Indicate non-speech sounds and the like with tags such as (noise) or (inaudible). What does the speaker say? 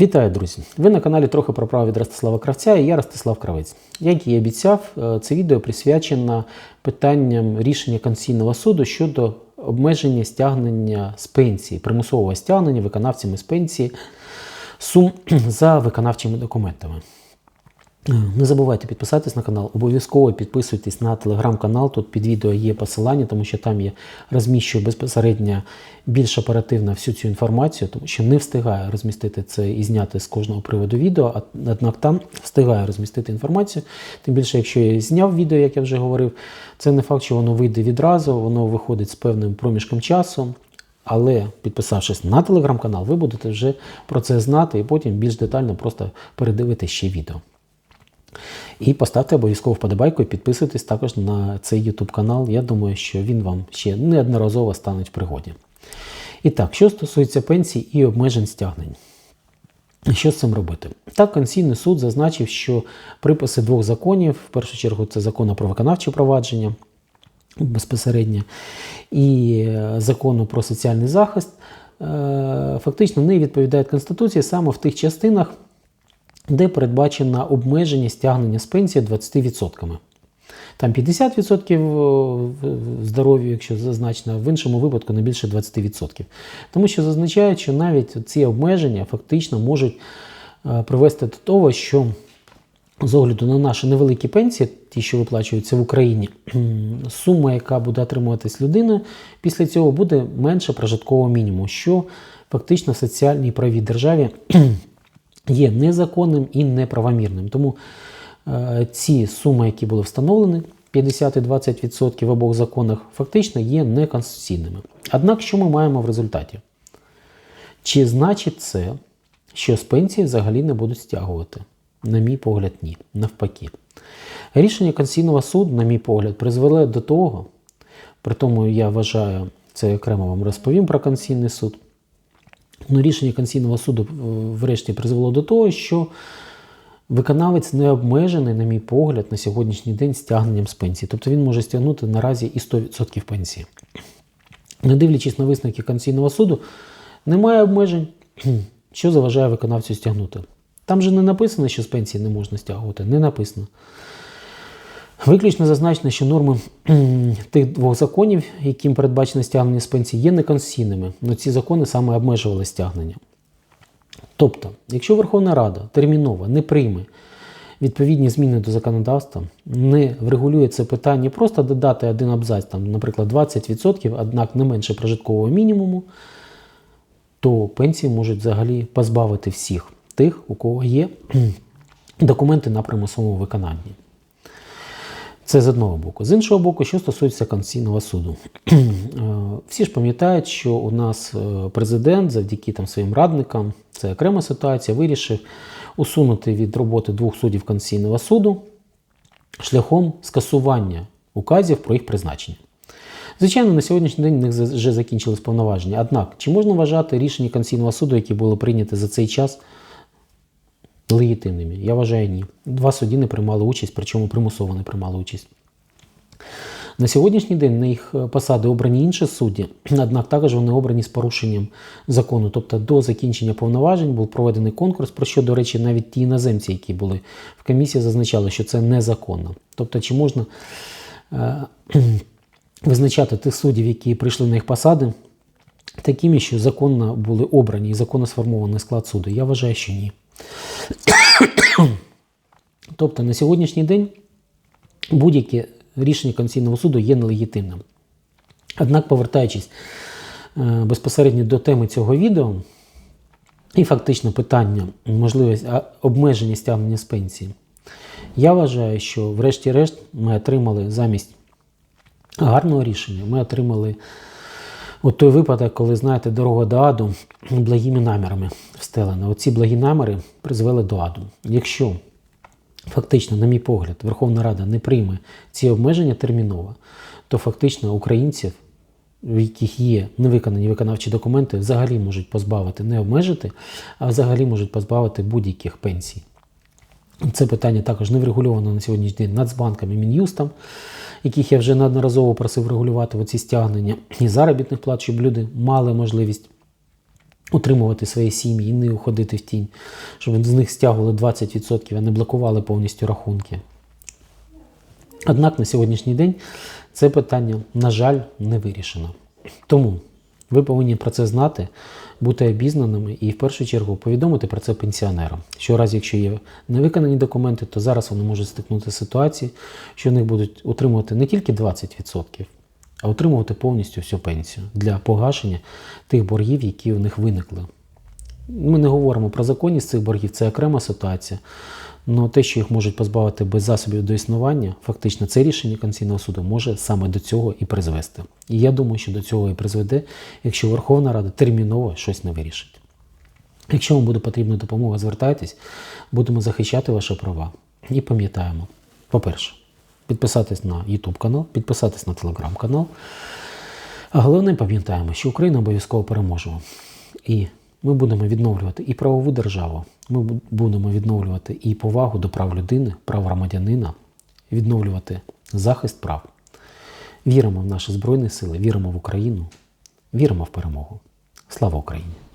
Вітаю, друзі! Ви на каналі трохи про право від Ростислава Кравця і я Ростислав Кравець. Як і обіцяв, е, це відео присвячено питанням рішення Конституційного суду щодо обмеження стягнення з пенсії, примусового стягнення виконавцями з пенсії сум (clears throat) за виконавчими документами. Е, Не забувайте підписатись на канал, обов'язково підписуйтесь на телеграм-канал. Тут під відео є посилання, тому що там я розміщую безпосередньо більш оперативно всю цю інформацію, тому що не встигаю розмістити це і зняти з кожного приводу відео, однак там встигаю розмістити інформацію. Тим більше, якщо я зняв відео, як я вже говорив, це не факт, що воно вийде відразу, воно виходить з певним проміжком часу. Але підписавшись на телеграм-канал, ви будете вже про це знати і потім більш детально просто передивитись ще відео. І поставте обов'язково вподобайку і підписуйтесь також на цей YouTube канал. Я думаю, що він вам ще неодноразово стане в пригоді. І так, що стосується пенсій і обмежень стягнень. Що з цим робити? Так, Конституційний суд зазначив, що приписи двох законів, в першу чергу, це закон про виконавче провадження безпосередньо, і е, закону про соціальний захист, е, фактично не відповідають Конституції саме в тих частинах, де передбачено обмеження стягнення з пенсії 20%. Там 50% здоров'я, якщо зазначено, в іншому випадку не більше 20%. Тому що зазначають, що навіть ці обмеження фактично можуть е, привести до того, що з огляду на наші невеликі пенсії, ті, що виплачуються в Україні, сума, яка буде отримуватись людиною, після цього буде менше прожиткового мінімуму, що фактично в соціальній правій державі є незаконним і неправомірним. Тому е, ці суми, які були встановлені, 50 і 20% в обох законах, фактично є неконституційними. Однак, що ми маємо в результаті? Чи значить це, що з пенсії взагалі не будуть стягувати? На мій погляд, ні. Навпаки. Рішення Конституційного суду, на мій погляд, призвело до того, при тому я вважаю, це окремо вам розповім про Конституційний суд. Ну, рішення Конституційного суду е, врешті призвело до того, що виконавець не обмежений, на мій погляд, на сьогоднішній день стягненням з пенсії. Тобто він може стягнути наразі і 100% пенсії. Не дивлячись на висновки Конституційного суду, немає обмежень, (clears throat) що заважає виконавцю стягнути. Там же не написано, що з пенсії не можна стягувати. Не написано. Виключно зазначено, що норми тих двох законів, яким передбачено стягнення з пенсії, є неконституційними, але ці закони саме обмежували стягнення. Тобто, якщо Верховна Рада терміново не прийме відповідні зміни до законодавства, не врегулює це питання, просто додати один абзац, там, наприклад, 20%, однак не менше прожиткового мінімуму, то пенсії можуть взагалі позбавити всіх тих, у кого є документи на примусовому виконанні. Це з одного боку. З іншого боку, що стосується Конституційного суду. (clears throat) Всі ж пам'ятають, що у нас е, президент завдяки там, своїм радникам, це окрема ситуація, вирішив усунути від роботи двох суддів Конституційного суду шляхом скасування указів про їх призначення. Звичайно, на сьогоднішній день у них вже закінчились повноваження. Однак, чи можна вважати рішення Конституційного суду, які були прийняті за цей час, легітимними? Я вважаю, ні. Два судді не приймали участь, причому примусово не приймали участь. На сьогоднішній день на їх посади обрані інші судді, (clears throat) однак також вони обрані з порушенням закону. Тобто до закінчення повноважень був проведений конкурс, про що, до речі, навіть ті іноземці, які були в комісії, зазначали, що це незаконно. Тобто, чи можна е (clears throat) визначати тих суддів, які прийшли на їх посади, такими, що законно були обрані і законно сформований склад суду? Я вважаю, що ні. (coughs) Тобто на сьогоднішній день будь-яке рішення Конституційного суду є нелегітимним. Однак, повертаючись е, безпосередньо до теми цього відео, і фактично питання можливості обмеження стягнення з пенсії, я вважаю, що, врешті-решт, ми отримали замість гарного рішення, ми отримали от той випадок, коли, знаєте, дорога до аду (clears throat) благими намірами встелена. Оці благі наміри призвели до аду. Якщо фактично, на мій погляд, Верховна Рада не прийме ці обмеження терміново, то фактично українців, в яких є невиконані виконавчі документи, взагалі можуть позбавити, не обмежити, а взагалі можуть позбавити будь-яких пенсій. Це питання також не врегульовано на сьогоднішній день Нацбанком і Мін'юстом, яких я вже неодноразово просив регулювати оці стягнення і заробітних плат, щоб люди мали можливість утримувати свої сім'ї і не уходити в тінь, щоб з них стягували 20%, а не блокували повністю рахунки. Однак на сьогоднішній день це питання, на жаль, не вирішено. Тому ви повинні про це знати, бути обізнаними і в першу чергу повідомити про це пенсіонерам. Що в разі, якщо є невиконані документи, то зараз вони можуть стикнути з ситуацією, що в них будуть отримувати не тільки 20%, а отримувати повністю всю пенсію для погашення тих боргів, які у них виникли. Ми не говоримо про законність цих боргів, це окрема ситуація. Але те, що їх можуть позбавити без засобів до існування, фактично це рішення Конституційного суду може саме до цього і призвести. І я думаю, що до цього і призведе, якщо Верховна Рада терміново щось не вирішить. Якщо вам буде потрібна допомога, звертайтесь, будемо захищати ваші права. І пам'ятаємо, по-перше, підписатись на YouTube канал, підписатись на телеграм канал. А головне пам'ятаємо, що Україна обов'язково переможе. І ми будемо відновлювати і правову державу, ми будемо відновлювати і повагу до прав людини, прав громадянина, відновлювати захист прав. Віримо в наші Збройні Сили, віримо в Україну, віримо в перемогу. Слава Україні!